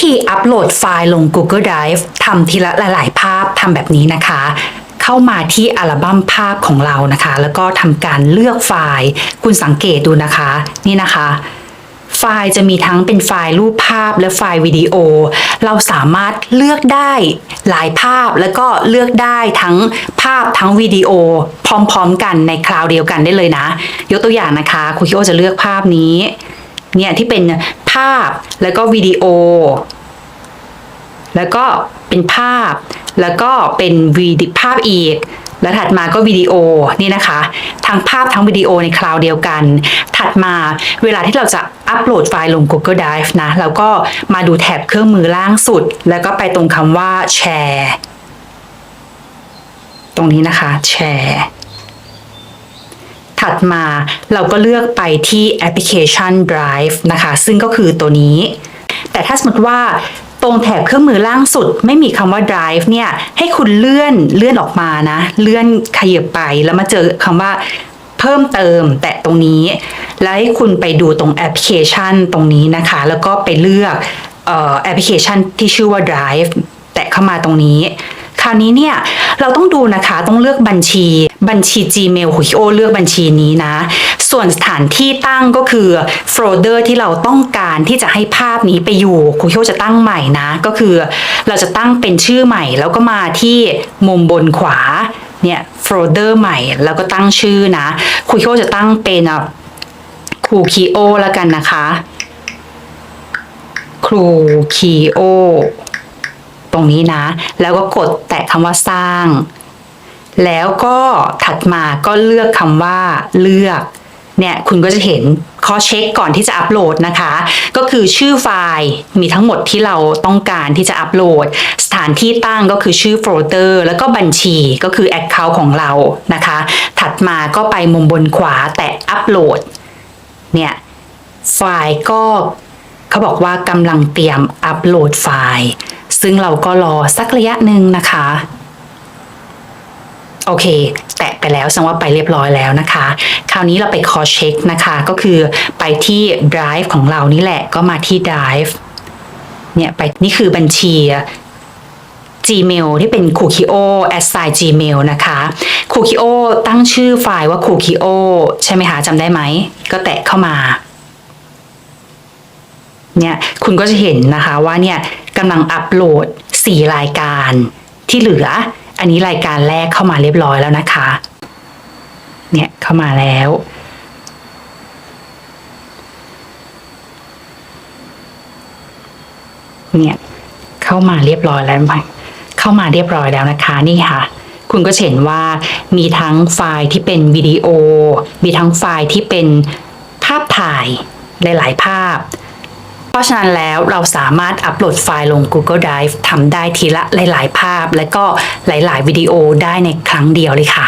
ธีอัปโหลดไฟล์ลง Google Drive ทำทีละหลาย ๆ ภาพทำแบบนี้นะคะ เข้ามาที่อัลบั้มภาพของเรานะคะ แล้วก็ทำการเลือกไฟล์ คุณสังเกตดูนะคะ นี่นะคะ ไฟล์จะมีทั้งเป็นไฟล์รูปภาพและไฟล์วิดีโอ เราสามารถเลือกได้หลายภาพแล้วก็เลือกได้ทั้งภาพทั้งวิดีโอ พร้อม ๆ กันในคราวเดียวกันได้เลยนะ ยกตัวอย่างนะคะครูคิโอจะเลือกภาพนี้เนี่ยที่เป็นาพ แล้วก็วิดีโอ แล้วก็เป็นภาพ แล้วก็เป็นวีดิภาพอีก แล้วถัดมาก็วิดีโอนี่นะคะ ทั้งภาพทั้งวิดีโอในคราวด์เดียวกัน ถัดมาเวลาที่เราจะอัปโหลดไฟล์ลง Google Drive นะเราก็มาดูแถบเครื่องมือล่างสุด แล้วก็ไปตรงคำว่าแชร์ ตรงนี้นะคะแชร์ ถัดมาเราก็เลือกไปที่แอปพลิเคชัน Drive นะคะ ซึ่งก็คือตัวนี้ แต่ถ้าสมมติว่าตรงแถบเครื่องมือล่างสุดไม่มีคำว่า drive เนี่ย ให้คุณเลื่อนเลื่อนออกมานะ เลื่อนขยับไปแล้วมาเจอคำว่าเพิ่มเติมแตะตรงนี้ แล้วให้คุณไปดูตรงแอปพลิเคชันตรงนี้นะคะ แล้วก็ไปเลือกออแอปพลิเคชันที่ชื่อว่า drive แตะเข้ามาตรงนี้ คราวนี้เนี่ย เราต้องดูนะคะต้องเลือกบัญชี บัญชี Gmail ของโอเลือกบัญชีนี้นะ ส่วนสถานที่ตั้งก็คือโฟลเดอร์ที่เราต้องการที่จะให้ภาพนี้ไปอยู่ครูโชจะตั้งใหม่นะ ก็คือเราจะตั้งเป็นชื่อใหม่ แล้วก็มาที่มุมบนขวาเนี่ยโฟลเดอร์ใหม่ แล้วก็ตั้งชื่อนะครูโชจะตั้งเป็นครูคีโอแล้วกันนะคะครูคีโอตรงนี้นะ แล้วก็กดแตะคำว่าสร้าง แล้วก็ถัดมาก็เลือกคำว่าเลือกเนี่ยคุณก็จะเห็นข้อเช็คก่อนที่จะอัปโหลดนะคะ ก็คือชื่อไฟล์มีทั้งหมดที่เราต้องการที่จะอัปโหลด สถานที่ตั้งก็คือชื่อโฟลเดอร์แล้วก็บัญชีก็คือ Account ของเรานะคะ ถัดมาก็ไปมุมบนขวาแตะอัปโหลดเนี่ยไฟล์ก็เขาบอกว่ากำลังเตรียมอัปโหลดไฟล์ ซึ่งเราก็รอสักระยะหนึ่งนะคะ โอเค แตะไปแล้วแสดงว่าไปเรียบร้อยแล้วนะคะ คราวนี้เราไปคอเช็คนะคะ ก็คือไปที่ Drive ของเรานี่แหละก็มาที่ Drive เนี่ยไปนี่คือบัญชี Gmail ที่เป็น Cookio assign Gmail นะคะ Cookio ตั้งชื่อไฟล์ว่า Cookio ใช่ไหมคะจำได้ไหม ก็แตะเข้ามา เนี่ยคุณก็จะเห็นนะคะว่าเนี่ยกำลังอัปโหลด 4 รายการที่เหลือ อันนี้รายการแรกเข้ามาเรียบร้อยแล้วนะคะ เนี่ยเข้ามาแล้ว เนี่ยเข้ามาเรียบร้อยแล้วเข้ามาเรียบร้อยแล้วนะคะนี่ค่ะคุณก็เห็นว่ามีทั้งไฟล์ที่เป็นวิดีโอ มีทั้งไฟล์ที่เป็นภาพถ่ายหลาย ๆ ภาพ ราะฉะนั้นแล้วเราสามารถอัปโหลดไฟล์ลง Google Drive ทำได้ทีละหลาย ๆ ภาพ และก็หลาย ๆ วิดีโอได้ในครั้งเดียวเลยค่ะ